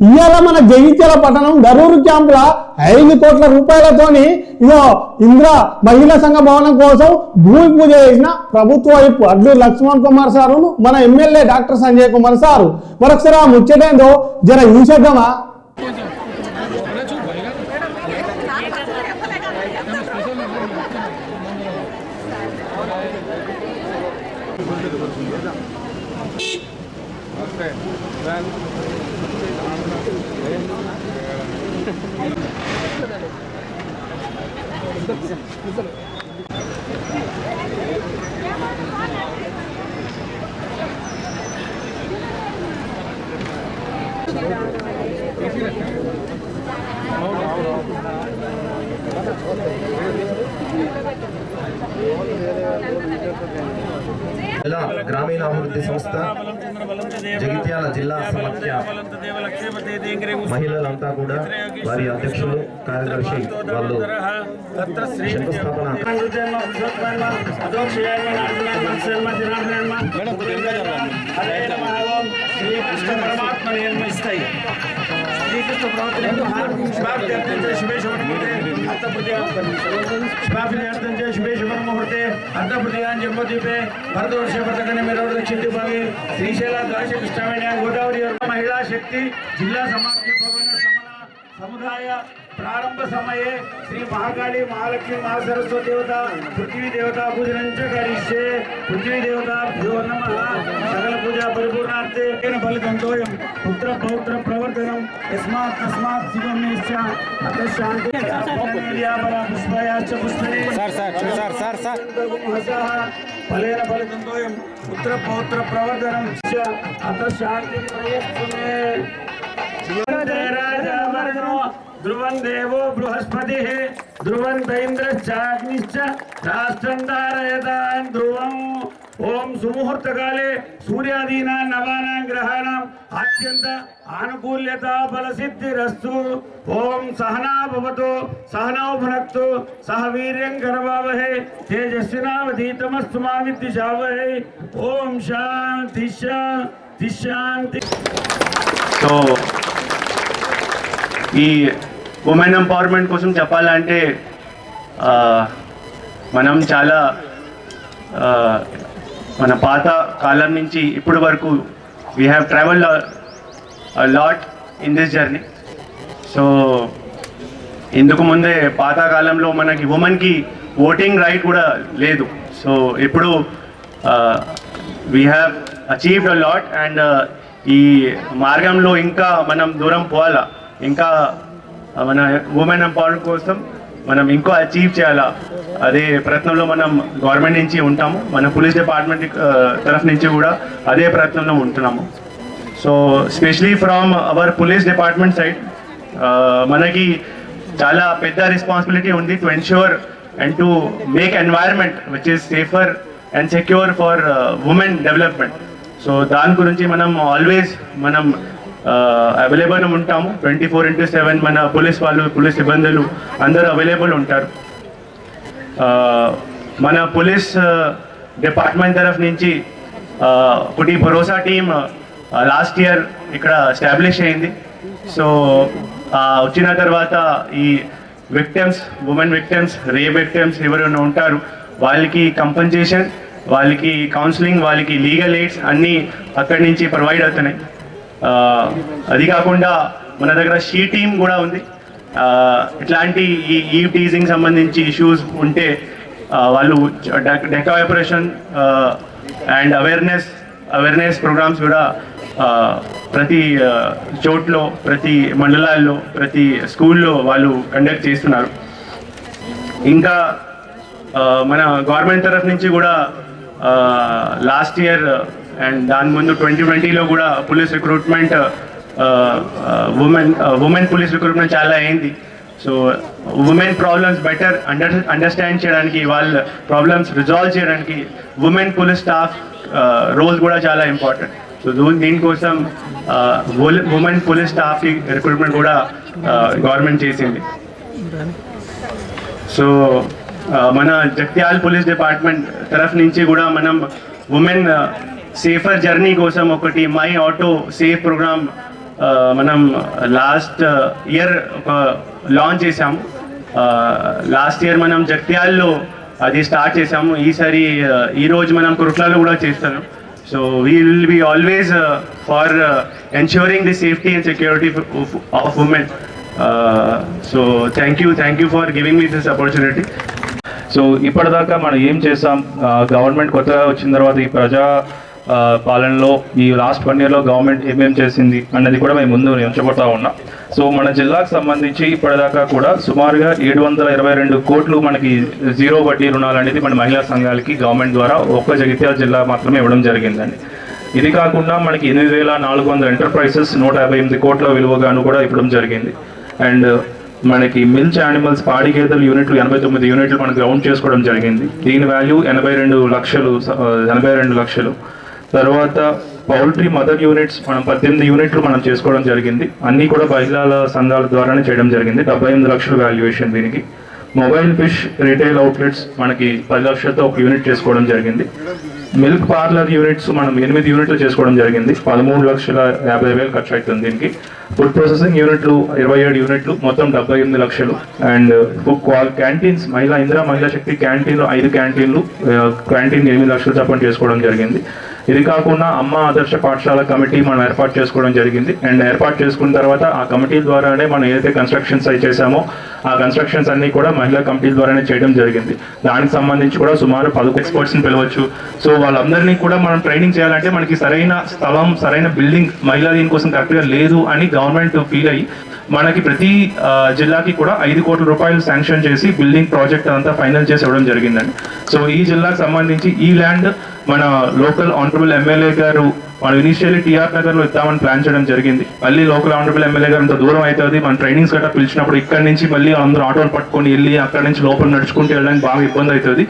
ఇవాళ మన జగిత్యాల పట్టణం గరూరు క్యాంపుల ఐదు కోట్ల రూపాయలతోని ఇదో ఇంద్ర మహిళా సంఘ భవనం కోసం భూమి పూజ చేసిన ప్రభుత్వ వైపు అడ్లు లక్ష్మణ్ కుమార్ సారును మన MLA doctor Sanjay Kumar sir. మరొకసారి ఆ ముచ్చటేందో జర చూసేద్దామా జిల్లా గ్రామీణాభివృద్ధి సంస్థ జగిత్యాల జిల్లా సమాఖ్య మహిళలంతా కూడా వారి అధ్యక్షులు కార్యదర్శి వాళ్ళు శంకుస్థాపన शुभाभिर्थे शुभे शुभमुहूर्ते अर्थप्रतियाभिर्थे शुभे शुभमुहूर्ते अर्थप्रतियान जन्मद्वीपे भरतवर्षे पथकने मेरे दक्षिण विभागे श्रीशैला द्वाश कृष्णवेण्या गोदावरी महिला शक्ति जिला समाज भवन समुदाय సమయే శ్రీ మహాకాళి మహాలక్ష్మి మహాసరస్వతి దేవత పృథ్వీ దేవత పూజనం చ కరిష్యే. పృథ్వీ దేవత భ్యో నమ. సకల పూజా పరిపూర్ణార్థే తేన ఫలితంతోయం. పుత్ర పౌత్ర ప్రవర్తనం. యస్మాత్ తస్మాత్ శివం నిశ్చ. అత శాంతి వ్యాపర పుష్పయాచ పుష్పనే. సార్ సార్ సార్ సార్ సార్ హసః ఫలేన ఫలితంతోయం. పుత్ర పౌత్ర ప్రవర్తనం. చ అత ध्रुवन देवो बृहस्पति ध्रुवन इंद्रश्चाग्निश्च राष्ट्रं धारयतां ध्रुवम्। ओम सुमुहूर्त काले सूर्यादीना, नवाना ग्रहाणां अत्यंत आनुकूल्यता बल सिद्धिरस्तु ओम सहना भवतो, सहनौ भुनक्तु, सह वीर्यं करवावहे, तेजस्विनावधीतमस्तु मा विद्विषावहे। ओम शांति शांति शांति तो ఉమెన్ ఎంపవర్మెంట్ కోసం చెప్పాలంటే మనం చాలా మన పాత కాలం నుంచి ఇప్పటి వరకు we have travel lot in this journey so ఇందుకు ముందే పాతకాలంలో మనకి ఉమెన్కి ఓటింగ్ రైట్ కూడా లేదు. సో ఇప్పుడు we have achieved a lot and ఈ మార్గంలో ఇంకా మనం దూరం పోవాలా. ఇంకా మన ఉమెన్ ఎంపవర్మెంట్ కోసం మనం ఇంకో అచీవ్ చేయాలా? అదే ప్రయత్నంలో మనం గవర్నమెంట్ నుంచి ఉంటాము. మన పోలీస్ డిపార్ట్మెంట్ తరఫు నుంచి కూడా అదే ప్రయత్నంలో ఉంటున్నాము. So specially from our police department side మనకి చాలా పెద్ద రెస్పాన్సిబిలిటీ ఉంది to ensure and to make environment which is safer and secure for women development so దాని గురించి మనం ఆల్వేస్ మనం అవైలబుల్ ఉంటాము. ట్వంటీ ఫోర్ ఇంటూ సెవెన్ మన పోలీస్ వాళ్ళు పోలీస్ సిబ్బందులు అందరూ అవైలబుల్ ఉంటారు. మన పోలీస్ డిపార్ట్మెంట్ తరఫు నుంచి ఒకటి భరోసా టీం లాస్ట్ ఇయర్ ఇక్కడ ఎస్టాబ్లిష్ అయింది. సో వచ్చిన తర్వాత ఈ విక్టమ్స్ ఉమెన్ విక్టమ్స్ రే విక్టమ్స్ ఎవరైనా ఉంటారు వాళ్ళకి కంపన్సేషన్ వాళ్ళకి కౌన్సిలింగ్ వాళ్ళకి లీగల్ ఎయిడ్స్ అన్నీ అక్కడి నుంచి ప్రొవైడ్ అవుతున్నాయి. అది కాకుండా మన దగ్గర షీ టీమ్ కూడా ఉంది. ఇట్లాంటి ఈ ఈ టీజింగ్ సంబంధించి ఇష్యూస్ ఉంటే వాళ్ళు డెకా operation and awareness awareness programmes కూడా ప్రతి చోట్లో ప్రతి మండలాల్లో ప్రతి స్కూల్లో వాళ్ళు కండక్ట్ చేస్తున్నారు. ఇంకా మన గవర్నమెంట్ తరఫు నుంచి కూడా లాస్ట్ ఇయర్ అండ్ దాని ముందు ట్వంటీ ట్వంటీలో కూడా police recruitment women women police recruitment చాలా అయింది. So women problems better under understand చేయడానికి వాళ్ళ ప్రాబ్లమ్స్ రిజాల్వ్ చేయడానికి ఉమెన్ పోలీస్ స్టాఫ్ రోల్ కూడా చాలా ఇంపార్టెంట్ సో దీనికోసం ఉమెన్ పోలీస్ స్టాఫ్ రిక్రూట్మెంట్ కూడా uh, గవర్నమెంట్ చేసింది. సో uh, మన జగ్త్యాల్ పోలీస్ డిపార్ట్మెంట్ తరఫు నుంచి కూడా మనం ఉమెన్ సేఫర్ జర్నీ కోసం ఒకటి మై ఆటో సేఫ్ ప్రోగ్రామ్ మనం లాస్ట్ ఇయర్ ఒక లాంచ్ చేసాము లాస్ట్ ఇయర్ మనం జగ్త్యాల్లో అది స్టార్ట్ చేసాము ఈసారి ఈరోజు మనం కురుట్లలో కూడా చేస్తాను so we will be always far ensuring the safety and security of women so thank you thank you for giving me this opportunity so ఇప్పటిదాకా మనం ఏం చేసాం గవర్నమెంట్ కొత్తగా వచ్చిన తర్వాత ఈ ప్రజా పాలనలో ఈ లాస్ట్ వన్ ఇయర్లో గవర్నమెంట్ ఏమేం చేసింది అన్నది కూడా మేము ముందు ఉంచబోతా ఉన్నాం. సో మన జిల్లాకు సంబంధించి ఇప్పటిదాకా కూడా సుమారుగా ఏడు వందల ఇరవై రెండు కోట్లు మనకి జీరో వడ్డీ రుణాలు అనేది మన మహిళా సంఘాలకి గవర్నమెంట్ ద్వారా ఒక్క జగిత్యాల జిల్లా మాత్రమే ఇవ్వడం జరిగిందండి. ఇది కాకుండా మనకి ఎనిమిది వేల నాలుగు వందల ఎంటర్ప్రైజెస్ నూట యాభై ఎనిమిది కోట్ల విలువగాను కూడా ఇవ్వడం జరిగింది. అండ్ మనకి మిల్చ్ యానిమల్స్ పాడి గేదెల యూనిట్లు ఎనభై తొమ్మిది యూనిట్లు మనం గ్రౌండ్ చేసుకోవడం జరిగింది. దీని వాల్యూ ఎనభై రెండు లక్షలు స- ఎనభై రెండు లక్షలు. తర్వాత పౌల్ట్రీ మదర్ యూనిట్స్ మనం పద్దెనిమిది యూనిట్లు మనం చేసుకోవడం జరిగింది. అన్నీ కూడా మహిళల సంఘాల ద్వారానే చేయడం జరిగింది. డెబ్బై ఎనిమిది లక్షల వాల్యుయేషన్ దీనికి. మొబైల్ ఫిష్ రీటైల్ అవుట్లెట్స్ మనకి పది లక్షలతో ఒక యూనిట్ చేసుకోవడం జరిగింది. మిల్క్ పార్లర్ యూనిట్స్ మనం ఎనిమిది యూనిట్లు చేసుకోవడం జరిగింది. పదమూడు లక్షల యాభై వేలు ఖర్చు అవుతుంది దీనికి. ఫుడ్ ప్రాసెసింగ్ యూనిట్లు ఇరవై ఏడు యూనిట్లు మొత్తం డెబ్బై ఎనిమిది లక్షలు. అండ్ క్వాల్ క్యాంటీన్స్ మహిళా ఇందిరా మహిళా శక్తి క్యాంటీన్లు ఐదు క్యాంటీన్లు క్యాంటీన్ ఎనిమిది లక్షలు చప్పని చేసుకోవడం జరిగింది. ఇది కాకుండా అమ్మ ఆదర్శ పాఠశాల కమిటీ మనం ఏర్పాటు చేసుకోవడం జరిగింది. అండ్ ఏర్పాటు చేసుకున్న తర్వాత ఆ కమిటీ ద్వారానే మనం ఏదైతే కన్స్ట్రక్షన్స్ అయి చేశామో ఆ కన్స్ట్రక్షన్స్ అన్ని కూడా మహిళా కమిటీ ద్వారానే చేయడం జరిగింది. దానికి సంబంధించి కూడా సుమారు పదకొండు ఎక్స్పర్ట్స్ని పిలవచ్చు. సో వాళ్ళందరినీ కూడా మనం ట్రైనింగ్ చేయాలంటే మనకి సరైన స్థలం సరైన బిల్డింగ్ మహిళా దీనికోసం కరెక్ట్గా లేదు అని గవర్నమెంట్ ఫీల్ అయ్యి మనకి ప్రతి జిల్లాకి కూడా ఐదు కోట్ల రూపాయలు శాంక్షన్ చేసి బిల్డింగ్ ప్రాజెక్ట్ అంతా ఫైనల్ చేసి ఇవ్వడం జరిగిందండి. సో ఈ జిల్లాకు సంబంధించి ఈ ల్యాండ్ మన లోకల్ ఆనరబుల్ ఎమ్మెల్యే గారు మనం ఇనిషియల్లీ టీఆర్ నగర్లో ఇద్దామని ప్లాన్ చేయడం జరిగింది. మళ్ళీ లోకల్ ఆనరబుల్ ఎమ్మెల్యే గారు అంత దూరం అవుతుంది. మన ట్రైనింగ్స్ గట్రా పిలిచినప్పుడు ఇక్కడ నుంచి మళ్ళీ అందరూ ఆటోలు పట్టుకొని వెళ్ళి అక్కడ నుంచి లోపల నడుచుకుంటూ వెళ్ళడానికి బాగా ఇబ్బంది అవుతుంది.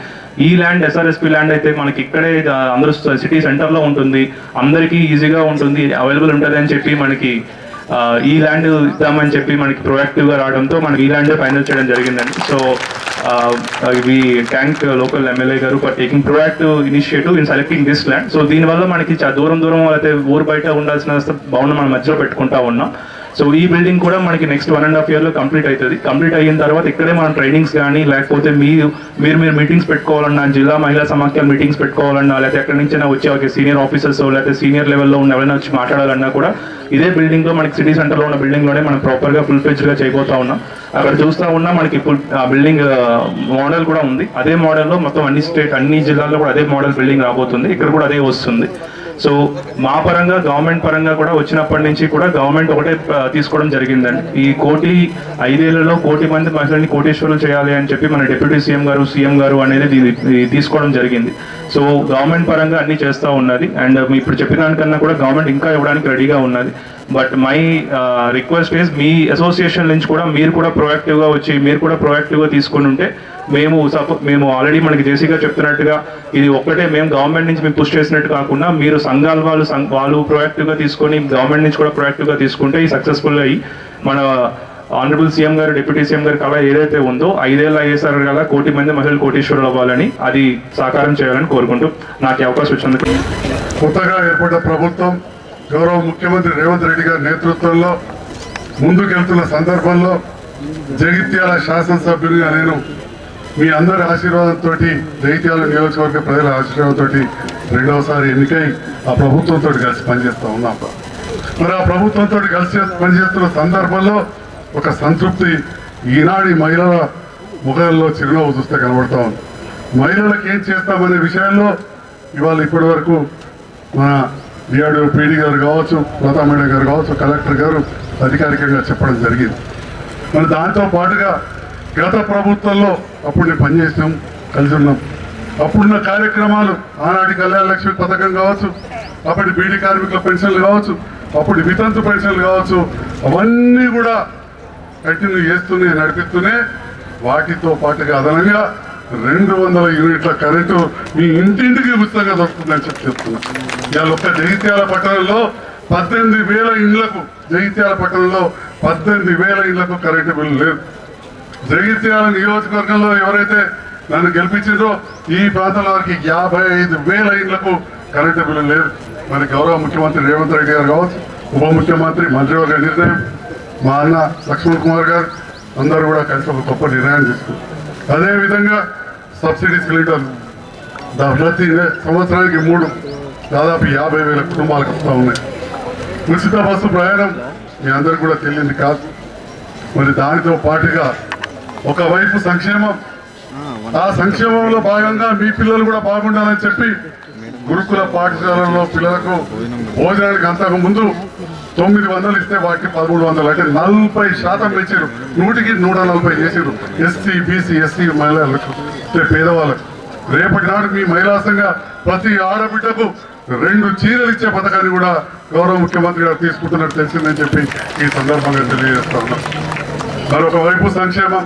ఈ ల్యాండ్ ఎస్ఆర్ఎస్పి ల్యాండ్ అయితే మనకి ఇక్కడే అందరూ సిటీ సెంటర్లో ఉంటుంది. అందరికీ ఈజీగా ఉంటుంది. అవైలబుల్ ఉంటుంది అని చెప్పి మనకి ఈ ల్యాండ్ ఇద్దామని చెప్పి మనకి ప్రొయాక్టివ్గా రావడంతో మనకి ఈ ల్యాండ్ ఫైనల్ చేయడం జరిగిందండి. So we thank local MLA గారు for taking proactive initiative in selecting this land so దీనివల్ల మనకి చాలా దూరం దూరం అయితే ఊరు బయట ఉండాల్సిన భవనం మన మధ్యలో పెట్టుకుంటా ఉన్నాం. సో ఈ బిల్డింగ్ కూడా మనకి నెక్స్ట్ వన్ అండ్ హాఫ్ ఇయర్లో కంప్లీట్ అవుతుంది కంప్లీట్ అయిన తర్వాత ఇక్కడే మనం ట్రైనింగ్స్ కానీ లేకపోతే మీరు మీరు మీరు మీటింగ్స్ పెట్టుకోవాలన్నా జిల్లా మహిళా సమాఖ్యలు మీటింగ్స్ పెట్టుకోవాలన్నా లేకపోతే ఎక్కడి నుంచైనా వచ్చే ఒక సీనియర్ ఆఫీసర్స్ లేకపోతే సీనియర్ లెవెల్లో ఉన్న ఎవరైనా వచ్చి మాట్లాడాలన్నా కూడా ఇదే బిల్డింగ్లో మనకి సిటీ సెంటర్లో ఉన్న బిల్డింగ్లోనే మనం ప్రాపర్గా ఫుల్ ఫెచ్గా చేయబోతా ఉన్నాం. అక్కడ చూస్తూ ఉన్నా మనకి ఫుల్ బిల్డింగ్ మోడల్ కూడా ఉంది. అదే మోడల్లో మొత్తం అన్ని స్టేట్ అన్ని జిల్లాల్లో కూడా అదే మోడల్ బిల్డింగ్ రాబోతుంది. ఇక్కడ కూడా అదే వస్తుంది. సో మా పరంగా గవర్నమెంట్ పరంగా కూడా వచ్చినప్పటి నుంచి కూడా గవర్నమెంట్ ఒకటే తీసుకోవడం జరిగిందండి. ఈ కోటి ఐదేళ్ళలో కోటి మంది మహిళల్ని కోటేశ్వరులు చేయాలి అని చెప్పి మన డిప్యూటీ సీఎం గారు సీఎం గారు అనేది ఇది తీసుకోవడం జరిగింది. సో గవర్నమెంట్ పరంగా అన్ని చేస్తూ ఉన్నది. అండ్ ఇప్పుడు చెప్పిన దానికన్నా కూడా గవర్నమెంట్ ఇంకా ఇవ్వడానికి రెడీగా ఉన్నది. బట్ మై రిక్వెస్ట్ ఇస్ మీ అసోసియేషన్ నుంచి కూడా మీరు కూడా ప్రొయాక్టివ్గా వచ్చి మీరు కూడా ప్రొయాక్టివ్గా తీసుకుని ఉంటే మేము సపో మేము ఆల్రెడీ మనకి జేసీగా చెప్తున్నట్టుగా ఇది ఒక్కటే మేము గవర్నమెంట్ నుంచి మేము పుష్ చేసినట్టు కాకుండా మీరు సంఘాల వాళ్ళు వాళ్ళు ప్రొయాక్టివ్గా తీసుకొని గవర్నమెంట్ నుంచి కూడా ప్రొయాక్టివ్గా తీసుకుంటే ఈ సక్సెస్ఫుల్ అయ్యి మన ఆనరబుల్ సీఎం గారు డిప్యూటీ సీఎం గారి కళ ఏదైతే ఉందో ఐదేళ్ళు అయ్యేసరి గల కోటి మంది మహిళలు కోటీశ్వరులు అవ్వాలని అది సాకారం చేయాలని కోరుకుంటూ నాకు అవకాశం వచ్చినందుకు కొత్తగా ఏర్పడ్డ ప్రభుత్వం గౌరవ ముఖ్యమంత్రి రేవంత్ రెడ్డి గారి నేతృత్వంలో ముందుకెళ్తున్న సందర్భంలో జగిత్యాల శాసనసభ్యునిగా నేను మీ అందరి ఆశీర్వాదంతో జగిత్యాల నియోజకవర్గ ప్రజల ఆశీర్వాదంతో రెండవసారి ఎన్నికై ఆ ప్రభుత్వంతో కలిసి పనిచేస్తూ ఉన్నాం. మరి ఆ ప్రభుత్వంతో కలిసి పనిచేస్తున్న సందర్భంలో ఒక సంతృప్తి ఈనాడి మహిళల ముఖాల్లో చిరునవ్వు చూస్తే కనబడతా ఉంది. మహిళలకు ఏం చేస్తామనే విషయంలో ఇవాళ ఇప్పటి వరకు మన నేడు పీడీ గారు కావచ్చు లతా మేడం గారు కావచ్చు కలెక్టర్ గారు అధికారికంగా చెప్పడం జరిగింది. మరి దాంతో పాటుగా గత ప్రభుత్వంలో అప్పుడు నేను పనిచేసినాం కలిసి ఉన్నాం. అప్పుడున్న కార్యక్రమాలు ఆనాటి కళ్యాణ లక్ష్మి పథకం కావచ్చు అప్పటి బీడీ కార్మికుల పెన్షన్లు కావచ్చు అప్పుడు వితంతు పెన్షన్లు కావచ్చు అవన్నీ కూడా కంటిన్యూ చేస్తూనే నడిపిస్తూనే వాటితో పాటుగా అదనంగా రెండు వందల యూనిట్ల కరెంటు మీ ఇంటింటికి ఉచితంగా దొరుకుతుందని చెప్పి చెప్తున్నాను ఇవాళ ఒక్క జగిత్యాల పట్టణంలో పద్దెనిమిది వేల ఇండ్లకు జగిత్యాల పట్టణంలో పద్దెనిమిది వేల ఇండ్లకు కరెంటు బిల్లు లేదు. జగిత్యాల నియోజకవర్గంలో ఎవరైతే నన్ను గెలిపించిందో ఈ ప్రాంతంలో వారికి యాభై ఐదు వేల ఇండ్లకు కరెంటు బిల్లు లేదు. మరి గౌరవ ముఖ్యమంత్రి రేవంత్ రెడ్డి గారు కావచ్చు ఉప ముఖ్యమంత్రి మంత్రివర్గ నిర్ణయం మా అన్న లక్ష్మణ్ కుమార్ గారు అందరూ కూడా కలిసి ఒక గొప్ప నిర్ణయం తీసుకున్నారు. అదేవిధంగా సబ్సిడీ సిలిండర్లు ప్రతి సంవత్సరానికి మూడు దాదాపు యాభై వేల కుటుంబాలకు వస్తూ ఉన్నాయి. ఉచిత బస్సు ప్రయాణం మీ అందరికి కూడా తెలియంది కాదు. మరి దానితో పాటుగా ఒకవైపు సంక్షేమం. ఆ సంక్షేమంలో భాగంగా మీ పిల్లలు కూడా బాగుండాలని చెప్పి గురుకుల పాఠశాలలో పిల్లలకు భోజనానికి అంతకు ముందు తొమ్మిది వందలు ఇస్తే వాటికి పదమూడు వందలు. అంటే నలభై శాతం పెంచారు. నూటికి నూట నలభై చేసారు ఎస్సీ బీసీ ఎస్సీ మహిళలకు అంటే పేదవాళ్ళకు. రేపటి నాడు మీ మహిళా సంఘ ప్రతి ఆడబిడ్డకు రెండు చీరలు ఇచ్చే పథకాన్ని కూడా గౌరవ ముఖ్యమంత్రి గారు తీసుకుంటున్నట్టు తెలిసిందని చెప్పి ఈ సందర్భంగా తెలియజేస్తా ఉన్నాం. మరొక వైపు సంక్షేమం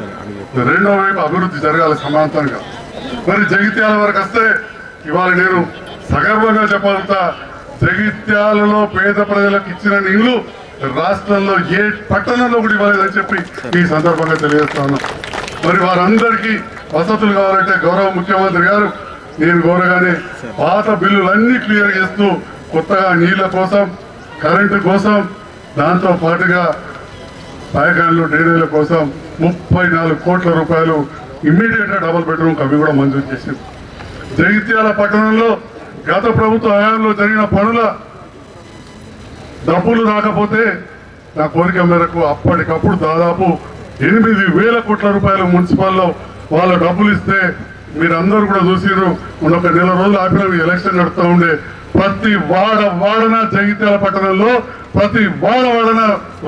రెండో వైపు అభివృద్ధి జరగాలి సమాంతరంగా. మరి జగిత్యాల వరకు వస్తే ఇవాళ నేను సగర్వంగా చెప్పగలుగుతా జగిత్యాలలో పేద ప్రజలకు ఇచ్చిన నీళ్ళు రాష్ట్రంలో ఏ పట్టణంలో కూడా ఇవ్వలేదని చెప్పి ఈ సందర్భంగా తెలియజేస్తాను మరి వారందరికీ వసతులు కావాలంటే గౌరవ ముఖ్యమంత్రి గారు నేను కోరగానే పాత బిల్లులన్నీ క్లియర్ చేస్తూ కొత్తగా నీళ్ళ కోసం కరెంటు కోసం దాంతో పాటుగా పాయకాన్లు డ్రైనేజీల కోసం ముప్పై నాలుగు కోట్ల రూపాయలు ఇమ్మీడియట్గా డబుల్ బెడ్రూమ్ అవి కూడా మంజూరు చేసింది. జగిత్యాల పట్టణంలో గత ప్రభుత్వ హయాంలో జరిగిన పనుల డబ్బులు రాకపోతే నా కోరిక మేరకు అప్పటికప్పుడు దాదాపు ఎనిమిది వేల కోట్ల రూపాయలు మున్సిపల్లో వాళ్ళ డబ్బులు ఇస్తే మీరందరూ కూడా చూసిరు మొన్న ఒక నెల రోజులు ఆపిన ఎలక్షన్ నడుస్తూ ఉండే. ప్రతి వాడ వాడన జగిత్యాల పట్టణంలో ప్రతి వాడ వాడన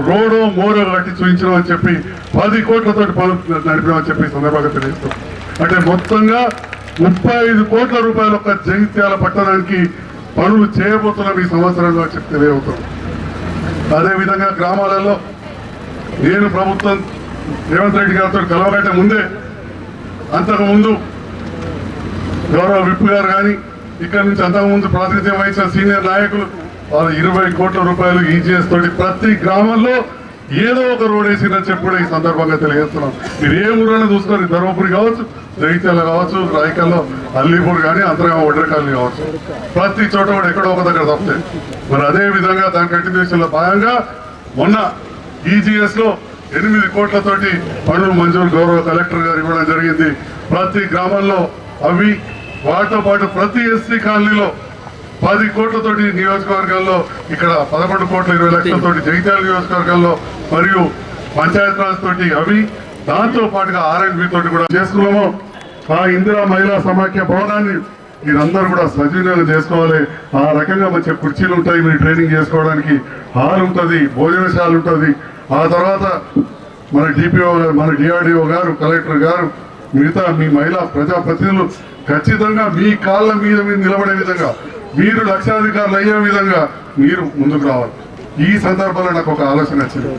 రోడో మోరో కట్టి చూపించడం అని చెప్పి పది కోట్లతోటి పనులు నడిపినామని చెప్పి సందర్భంగా తెలియజేస్తాం. అంటే మొత్తంగా ముప్పై ఐదు కోట్ల రూపాయల యొక్క జగిత్యాల పట్టణానికి పనులు చేయబోతున్నాం ఈ సంవత్సరంలో చెప్తే చెప్పి తెలియవుతాం అదేవిధంగా గ్రామాలలో నేను ప్రభుత్వం రేవంత్ రెడ్డి గారితో కలవకంటే ముందే అంతకు ముందు గౌరవ విప్ గారు కానీ ఇక్కడ నుంచి అంతకుముందు ప్రాతినిధ్యం వహించిన సీనియర్ నాయకులు వాళ్ళు ఇరవై కోట్ల రూపాయలు ఈజీఎస్ తోటి ప్రతి గ్రామంలో ఏదో ఒక రోడ్ వేసిందని చెప్పి కూడా ఈ సందర్భంగా తెలియజేస్తున్నాం. మీరు ఏ ఊరైనా చూసుకొని ధర్మపురి కావచ్చు జగిత్యాల కావచ్చు రాయకల్లో అల్లీపూర్ కానీ అంతర్గా ఒడ్రకాలని కావచ్చు. ప్రతి చోట కూడా ఎక్కడో ఒక దగ్గర తప్పుతాయి మరి అదే విధంగా దాని కంటిన్యూషన్లో భాగంగా మొన్న ఈజీఎస్లో ఎనిమిది కోట్లతోటి పనులు మంజూరు గౌరవ కలెక్టర్ గారు ఇవ్వడం జరిగింది. ప్రతి గ్రామంలో అవి వాటితో పాటు ప్రతి ఎస్సీ కాలనీలో పది కోట్లతోటి నియోజకవర్గాల్లో ఇక్కడ పదకొండు కోట్ల ఇరవై లక్షలతో జగిత్యాల నియోజకవర్గాల్లో మరియు పంచాయత్ రాజ్ తోటి అవి దాంతో పాటుగా ఆర్ఎండ్బి తోటి కూడా చేసుకున్నాము. ఆ ఇందిరా మహిళా సమాఖ్య భవనాన్ని మీరందరూ కూడా సద్వినియోగం చేసుకోవాలి. ఆ రకంగా మంచి కుర్చీలు ఉంటాయి మీరు ట్రైనింగ్ చేసుకోవడానికి హాల్ ఉంటుంది భోజనశాల ఉంటుంది. ఆ తర్వాత మన డిపిఓ గారు మన డిఆర్డిఓ గారు కలెక్టర్ గారు మిగతా మీ మహిళా ప్రజాప్రతినిధులు ఖచ్చితంగా మీ కాళ్ళ మీద మీరు నిలబడే విధంగా మీరు లక్షాధికారులు అయ్యే విధంగా మీరు ముందుకు రావాలి. ఈ సందర్భంలో నాకు ఒక ఆలోచన వచ్చింది.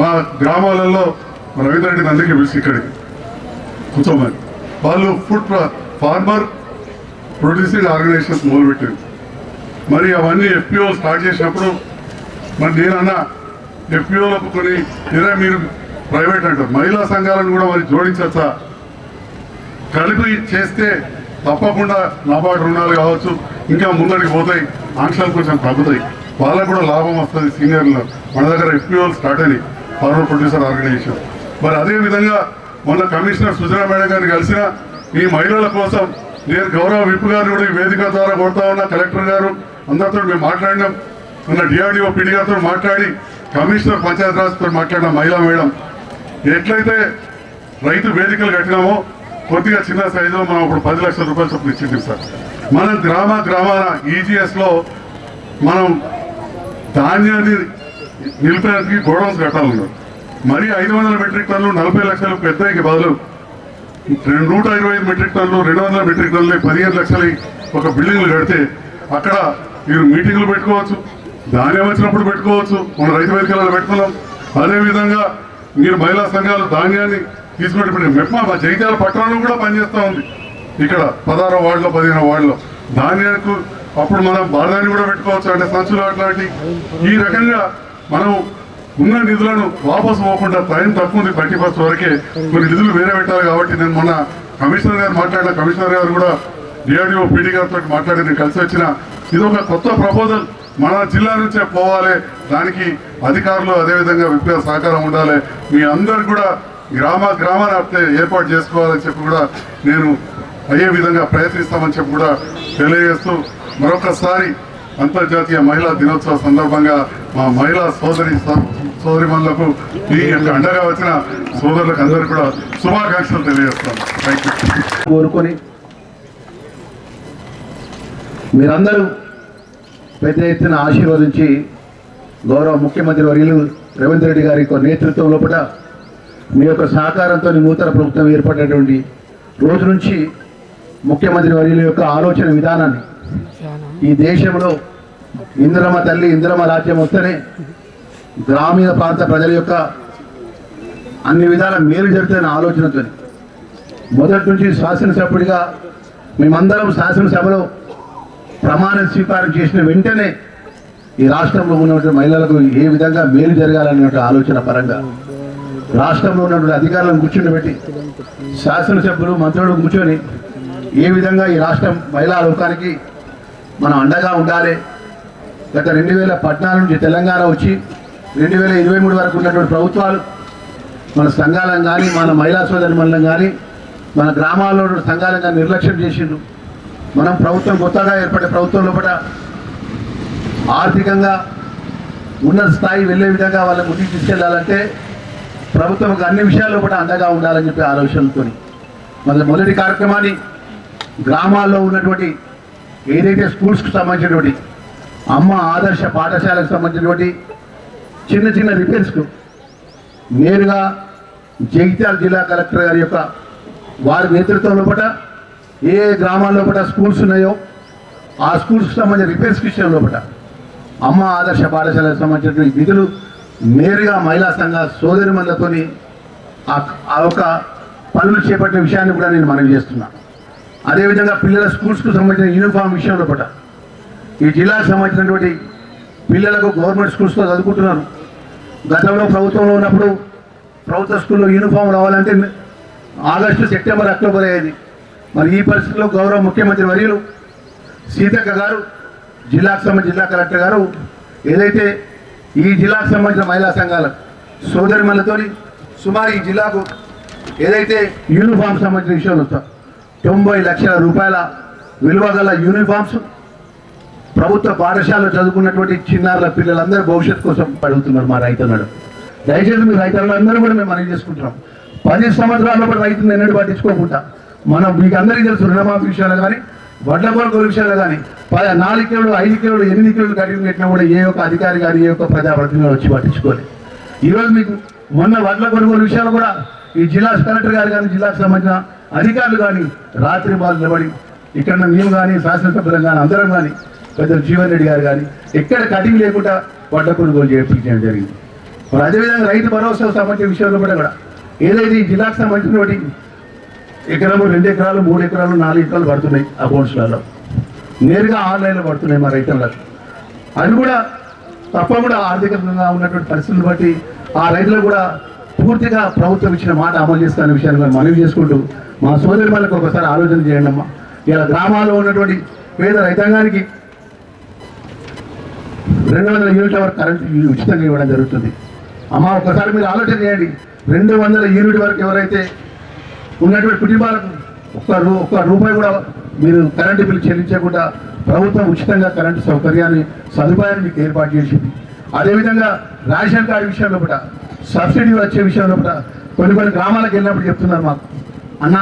మా గ్రామాలలో మన రవీంద్రెడ్డిని అందరికీ పిలిచి ఇక్కడికి కూర్చోమని. వాళ్ళు ఫుడ్ ఫార్మర్ ప్రొడ్యూసింగ్ ఆర్గనైజేషన్స్ మొదలుపెట్టింది. మరి అవన్నీ ఎఫ్పిఓ స్టార్ట్ చేసినప్పుడు మరి నేనన్నా ఎఫ్పిఓలకు కొన్ని ఇదే మీరు ప్రైవేట్ అంటారు. మహిళా సంఘాలను కూడా మరి జోడించచ్చా? కలిపి చేస్తే తప్పకుండా నాబార్డు రుణాలు కావచ్చు ఇంకా ముందడికి పోతాయి. ఆంక్షలు కొంచెం తగ్గుతాయి. వాళ్ళకు కూడా లాభం వస్తుంది సీనియర్లు. మన దగ్గర ఎఫ్పిఓలు స్టార్ట్ అయినాయి. Farmer producer organisation. మరి అదేవిధంగా మొన్న కమిషనర్ సుజనా మేడం గారిని కలిసిన ఈ మహిళల కోసం నేను గౌరవ విప్ గారిని కూడా ఈ వేదిక ద్వారా కొడతా ఉన్నా. కలెక్టర్ గారు అందరితో మేము మాట్లాడినాం. మొన్న డిఆర్డిఓ పిడి గారితో మాట్లాడి కమిషనర్ పంచాయతీరాజ్తో మాట్లాడిన మహిళా మేడం. ఎట్లయితే రైతు వేదికలు కట్టినామో కొద్దిగా చిన్న సైజులో మనం ఇప్పుడు పది లక్షల రూపాయలు చొప్పున ఇచ్చింది సార్. మన గ్రామ గ్రామాల ఈజీఎస్లో మనం ధాన్యాన్ని నిలిపేందుకు గోడౌన్స్ కట్టాలన్నారు మరి ఐదు వందల మెట్రిక్ టన్నులు నలభై లక్షలు పెద్దకి బదులు రెండు నూట ఇరవై ఐదు మెట్రిక్ టన్లు రెండు వందల మెట్రిక్ టన్నులు పదిహేను లక్షలు ఒక బిల్డింగ్లు కడితే అక్కడ మీరు మీటింగ్లు పెట్టుకోవచ్చు ధాన్యం వచ్చినప్పుడు పెట్టుకోవచ్చు మన రైతు వేదికలలో పెట్టుకున్నాం. అదేవిధంగా మీరు మహిళా సంఘాలు ధాన్యాన్ని తీసుకుంటే ఇప్పుడు మెప్మా మా జగిత్యాల పట్టణంలో కూడా పనిచేస్తూ ఉంది. ఇక్కడ పదహారో వార్డులో పదిహేనో వార్డులో. ధాన్యానికి అప్పుడు మనం బాధాన్ని కూడా పెట్టుకోవచ్చు అంటే సంచులు అట్లాంటి ఈ రకంగా మనం ఉన్న నిధులను వాపసు పోకుండా టైం తక్కువ ఉంది థర్టీ ఫస్ట్ వరకే. కొన్ని నిధులు వేరే పెట్టాలి కాబట్టి నేను మొన్న కమిషనర్ గారు మాట్లాడిన కమిషనర్ గారు కూడా డిఆర్డిఓ పీడీ గారితో మాట్లాడి నేను కలిసి వచ్చిన. ఇది ఒక కొత్త ప్రపోజల్. మన జిల్లా నుంచే పోవాలి. దానికి అధికారులు అదేవిధంగా విప్లవ సహకారం ఉండాలి. మీ అందరు కూడా గ్రామ గ్రామాన్ని అట్లే ఏర్పాటు చేసుకోవాలని చెప్పి కూడా నేను అయ్యే విధంగా ప్రయత్నిస్తామని చెప్పి కూడా తెలియజేస్తూ మరొకసారి అంతర్జాతీయ మహిళా దినోత్సవ సందర్భంగా మా మహిళా సోదరి సోదరిమణులకు ఈ యొక్క అండగా వచ్చిన సోదరులకు అందరూ కూడా శుభాకాంక్షలు తెలియజేస్తాను. థ్యాంక్ కోరుకొని మీరందరూ పెద్ద ఎత్తున ఆశీర్వదించి గౌరవ ముఖ్యమంత్రి వర్యులు రేవంత్ రెడ్డి గారి నేతృత్వం లోపల మీ యొక్క సహకారంతో నూతన ప్రభుత్వం ఏర్పడినటువంటి రోజు నుంచి ముఖ్యమంత్రి వర్యుల యొక్క ఆలోచన విధానాన్ని ఈ దేశంలో ఇంద్రమ తల్లి ఇంద్రమ రాజ్యం వస్తేనే గ్రామీణ ప్రాంత ప్రజల యొక్క అన్ని విధాల మేలు జరుగుతున్న ఆలోచనతో మొదటి నుంచి శాసనసభ్యుడిగా మేమందరం శాసనసభలో ప్రమాణ స్వీకారం చేసిన వెంటనే ఈ రాష్ట్రంలో ఉన్నటువంటి మహిళలకు ఏ విధంగా మేలు జరగాలనే ఆలోచన పరంగా రాష్ట్రంలో ఉన్నటువంటి అధికారులను కూర్చుండబెట్టి శాసనసభ్యులు మంత్రులు కూర్చొని ఏ విధంగా ఈ రాష్ట్రం మహిళా లోకానికి మనం అండగా ఉండాలి. గత రెండు వేల పద్నాలుగు నుంచి తెలంగాణ వచ్చి రెండు వేల ఇరవై మూడు వరకు ఉన్నటువంటి ప్రభుత్వాలు మన సంఘాలను కానీ మన మహిళా సోదరి మండలం కానీ మన గ్రామాల్లో సంఘాలను కానీ నిర్లక్ష్యం చేసిండ్రు. మనం ప్రభుత్వం కొత్తగా ఏర్పడే ప్రభుత్వం లోపల ఆర్థికంగా ఉన్నత స్థాయి వెళ్ళే విధంగా వాళ్ళ ముందుకు తీసుకెళ్ళాలంటే ప్రభుత్వం అన్ని విషయాల్లో కూడా అండగా ఉండాలని చెప్పి ఆలోచనలతో మన మొదటి కార్యక్రమాన్ని గ్రామాల్లో ఉన్నటువంటి ఏదైతే స్కూల్స్కి సంబంధించినటువంటి అమ్మ ఆదర్శ పాఠశాలకు సంబంధించినటువంటి చిన్న చిన్న రిపేర్స్కు నేరుగా జగిత్యాల జిల్లా కలెక్టర్ గారి యొక్క వారి నేతృత్వం లోపల ఏ ఏ గ్రామాల్లో లోపల స్కూల్స్ ఉన్నాయో ఆ స్కూల్స్కి సంబంధించిన రిపేర్స్కి విషయం లోపల అమ్మ ఆదర్శ పాఠశాలకు సంబంధించినటువంటి విధులు నేరుగా మహిళా సంఘ సోదరిమణులతోని ఆ ఆ యొక్క పనులు చేపట్టిన విషయాన్ని కూడా నేను మనవి చేస్తున్నా. అదేవిధంగా పిల్లల స్కూల్స్కు సంబంధించిన యూనిఫామ్ విషయంలో లోపల ఈ జిల్లాకు సంబంధించినటువంటి పిల్లలకు గవర్నమెంట్ స్కూల్స్లో చదువుకుంటున్నారు. గతంలో ప్రభుత్వంలో ఉన్నప్పుడు ప్రభుత్వ స్కూల్లో యూనిఫామ్ రావాలంటే ఆగస్టు సెప్టెంబర్ అక్టోబర్ అయ్యేది. మరి ఈ పరిస్థితిలో గౌరవ ముఖ్యమంత్రి వర్యులు సీతక్క గారు జిల్లాకు సంబంధించిన జిల్లా కలెక్టర్ గారు ఏదైతే ఈ జిల్లాకు సంబంధించిన మహిళా సంఘాల సోదరిమణులతో సుమారు ఈ జిల్లాకు ఏదైతే యూనిఫామ్ సంబంధించిన విషయంలో తొంభై లక్షల రూపాయల విలువ గల యూనిఫామ్స్ ప్రభుత్వ పాఠశాలలో చదువుకున్నటువంటి చిన్నారుల పిల్లలందరూ భవిష్యత్తు కోసం అడుగుతున్నారు మా రైతన్నాడు దయచేసి మీ రైతులందరూ కూడా మేము మనం చేసుకుంటున్నాం. పది సంవత్సరాల కూడా రైతులను ఎన్నడూ పట్టించుకోకుండా మనం మీకు అందరికీ తెలుసు రుణమాఫీ విషయాలు కానీ వడ్ల కొనుగోలు విషయంలో కానీ పద నాలుగు కిలోలు ఐదు కిలోలు ఎనిమిది కిలోలు కట్టిన పెట్టినా కూడా ఏ ఒక్క అధికారి కానీ ఏ ఒక్క ప్రజాప్రతినిధులు వచ్చి పట్టించుకోలేదు ఈరోజు మీకు మొన్న వడ్ల కొనుగోలు విషయాలు కూడా ఈ జిల్లా కలెక్టర్ గారు కానీ జిల్లాకు సంబంధించిన అధికారులు కానీ రాత్రి బాధ నిలబడి ఇక్కడ మేము కానీ శాసనసభ్యులం కానీ అందరం కానీ పెద్ద జీవన్ రెడ్డి గారు కానీ ఎక్కడ కటింగ్ లేకుండా వడ్ల కొనుగోలు చేయించడం జరిగింది. మరి అదేవిధంగా రైతు భరోసా సంబంధించిన విషయంలో కూడా కూడా ఏదైతే ఈ జిల్లాకు సంబంధించినటువంటి ఎకరము రెండు ఎకరాలు మూడు ఎకరాలు నాలుగు ఎకరాలు పడుతున్నాయి అకౌంట్స్లలో నేరుగా ఆన్లైన్లో పడుతున్నాయి మా రైతులకు అది కూడా తప్పకుండా ఆర్థికంగా ఉన్నటువంటి పరిస్థితులను బట్టి ఆ రైతులకు కూడా పూర్తిగా ప్రభుత్వం ఇచ్చిన మాట అమలు చేస్తున్న విషయాన్ని కూడా మనవి చేసుకుంటూ మా సోదరి వాళ్ళకి ఒకసారి ఆలోచన చేయండి అమ్మా. ఇలా గ్రామాల్లో ఉన్నటువంటి పేద రైతాంగానికి రెండు వందల యూనిట్ల వరకు కరెంట్ ఉచితంగా ఇవ్వడం జరుగుతుంది. అమ్మ ఒకసారి మీరు ఆలోచన చేయండి. రెండు వందల యూనిట్ వరకు ఎవరైతే ఉన్నటువంటి కుటుంబాలకు ఒక్క రూ ఒక్క రూపాయి కూడా మీరు కరెంటు బిల్లు చెల్లించకుండా ప్రభుత్వం ఉచితంగా కరెంటు సౌకర్యాన్ని సదుపాయాన్ని మీకు ఏర్పాటు చేసింది. అదేవిధంగా రేషన్ కార్డు విషయంలో కూడా సబ్సిడీ వచ్చే విషయంలో కూడా కొన్ని కొన్ని గ్రామాలకు వెళ్ళినప్పుడు చెప్తున్నారు మాకు. అన్న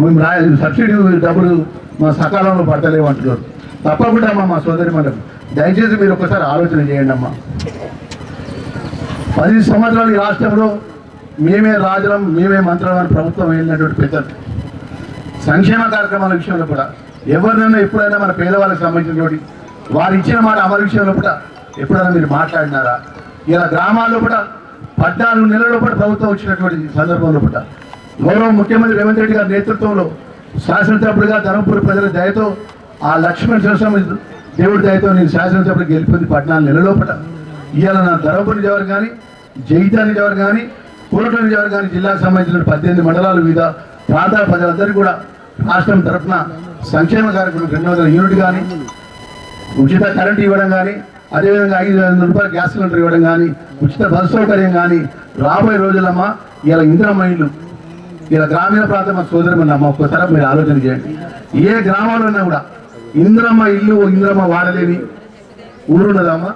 మేము రా సబ్సిడీ డబ్బులు మా సకాలంలో పడతలేవు అంటున్నారు. తప్పకుండా అమ్మా మా సోదరి మనకు దయచేసి మీరు ఒకసారి ఆలోచన చేయండి అమ్మా. పది సంవత్సరాలు ఈ రాష్ట్రంలో మేమే రాజులం మేమే మంత్రులం అని ప్రభుత్వం వెళ్ళినటువంటి పెద్దలు సంక్షేమ కార్యక్రమాల విషయంలో కూడా ఎవరినైనా ఎప్పుడైనా మన పేదవాళ్ళకి సంబంధించినటువంటి వారు ఇచ్చిన మాట అమలు విషయంలో కూడా ఎప్పుడైనా మీరు మాట్లాడినారా? ఇలా గ్రామాల్లో కూడా పద్నాలుగు నెలల్లో కూడా ప్రభుత్వం వచ్చినటువంటి సందర్భంలో కూడా గౌరవ ముఖ్యమంత్రి రేవంత్ రెడ్డి గారి నేతృత్వంలో శాసనసభ్యుడిగా ధర్మపురి ప్రజల దయతో ఆ లక్ష్మణ్ సరస్వామి దేవుడి దయతో నేను శాసనసభ్యుడు గెలిపింది పద్నాలుగు నెలల లోపల. ఇవాళ నా ధర్మపురి ఎవరు కానీ జైతా ఎవరు కానీ కోరట్ల నియోజకవర్గానికి కానీ జిల్లాకు సంబంధించిన పద్దెనిమిది మండలాలు వివిధ ప్రాంతాల ప్రజలందరికీ కూడా రాష్ట్రం తరఫున సంక్షేమ కార్యక్రమం రెండు వందల యూనిట్ కానీ ఉచిత కరెంట్ ఇవ్వడం కానీ అదేవిధంగా ఐదు వందల రూపాయల గ్యాస్ సిలిండర్ ఇవ్వడం కానీ ఉచిత బస్సు సౌకర్యం కానీ రాబోయే రోజులమ్మా ఇలా ఇందిరమ్మ ఇల్లు. ఇలా గ్రామీణ ప్రాంతం సోదరమని అమ్మ ఒక్కసారి మీరు ఆలోచన చేయండి. ఏ గ్రామంలో ఉన్నా కూడా ఇంద్రమ్మ ఇల్లు ఇంద్రమ్మ వాడలేని ఊరున్నదమ్మా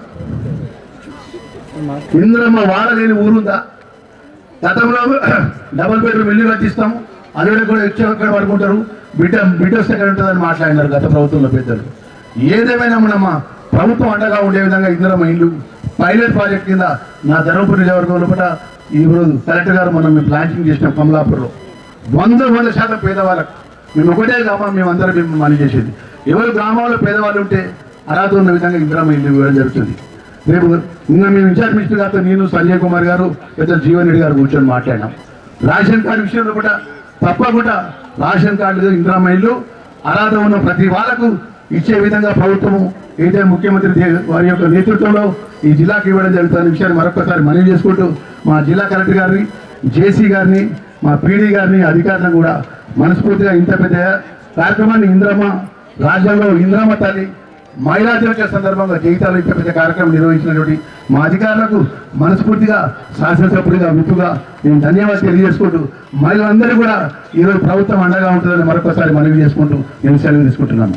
ఇంద్రమ్మ వాడలేని ఊరుందా? గతంలో డబుల్ బెడ్రూమ్ ఇల్లు కట్టిస్తాము. అదే కూడా వచ్చి అక్కడ పడుకుంటారు. బిడ్డ బిడ్డ వస్తే ఎక్కడ ఉంటుందని మాట్లాడినారు గత ప్రభుత్వంలో పెద్దలు. ఏదేమైనా మనమ్మ ప్రభుత్వం అండగా ఉండే విధంగా ఇందిరమ్మ ఇల్లు పైలట్ ప్రాజెక్ట్ కింద నా ధర్మపురి నియోజకవర్గం లోపల ఈరోజు కలెక్టర్ గారు మనం మేము ప్లాంటింగ్ చేసినాం కమలాపూర్లో. వంద వంద శాతం పేదవాళ్ళకు. మేము ఒకటే గ్రామం మేము అందరం మేము మనీ చేసేది. ఎవరు గ్రామంలో పేదవాళ్ళు ఉంటే అర్హత ఉన్న విధంగా ఇందిరమ్మ ఇల్లు ఇవ్వడం జరుగుతుంది. రేపు నిన్న మేము ఇన్ఛార్జ్ మినిస్టర్ గారితో నేను సంజయ్ కుమార్ గారు పెద్ద జీవన్ రెడ్డి గారు కూర్చొని మాట్లాడినాం. రేషన్ కార్డు విషయంలో కూడా తప్పకుండా రేషన్ కార్డు ఇందిరమ్మ ఇల్లు అర్హత ఉన్న ప్రతి వాళ్ళకు ఇచ్చే విధంగా ప్రభుత్వము ఏదైతే ముఖ్యమంత్రి వారి యొక్క నేతృత్వంలో ఈ జిల్లాకి ఇవ్వడం జరుగుతున్న విషయాన్ని మరొకసారి మనవి చేసుకుంటూ మా జిల్లా కలెక్టర్ గారిని జేసీ గారిని మా పీడీ గారిని అధికారులను కూడా మనస్ఫూర్తిగా ఇంత పెద్ద కార్యక్రమాన్ని ఇంద్రమ్మ రాజ్యంలో ఇంద్రమ్మ తల్లి మహిళా దినోత్సవ సందర్భంగా జీవితాలు ఇంత పెద్ద కార్యక్రమం నిర్వహించినటువంటి మా అధికారులకు మనస్ఫూర్తిగా శాసనసభ్యుడిగా విప్పుగా నేను ధన్యవాదాలు తెలియజేసుకుంటూ మహిళలందరూ కూడా ఈరోజు ప్రభుత్వం అండగా ఉంటుందని మరొకసారి మనవి చేసుకుంటూ నేను సెలవు తీసుకుంటున్నాను.